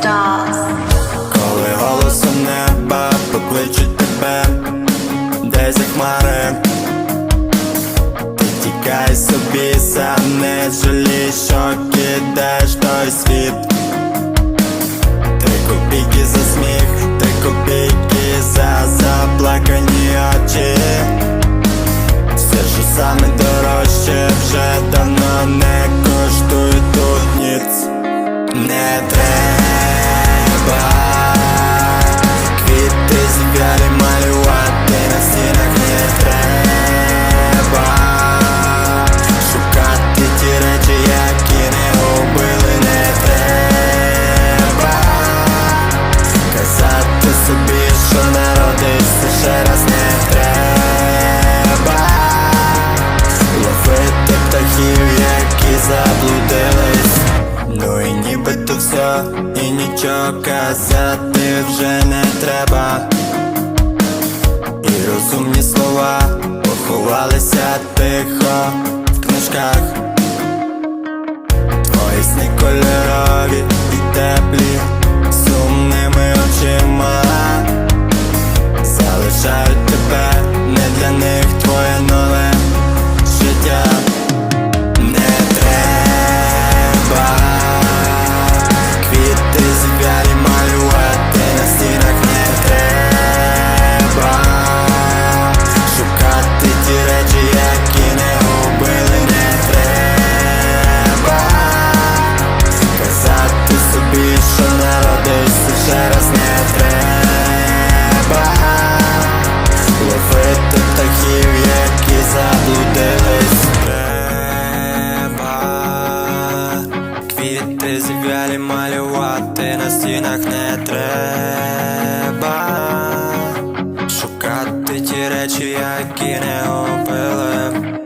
stars. Коли голосом неба покличуть тебе, де зі хмари Ти тікай собі сам, не жалій, що кидаєш той світ. Три копійки за сміх, три копійки за заплакані очі. Все, що саме дорожче, вже давно не коштує тут ніц. Не треба заблудились Ну і нібито все, і нічого казати вже не треба. І розумні слова поховалися тихо в книжках Квіти зів'ялі малювати на стінах не треба. Шукати ті речі, які не убили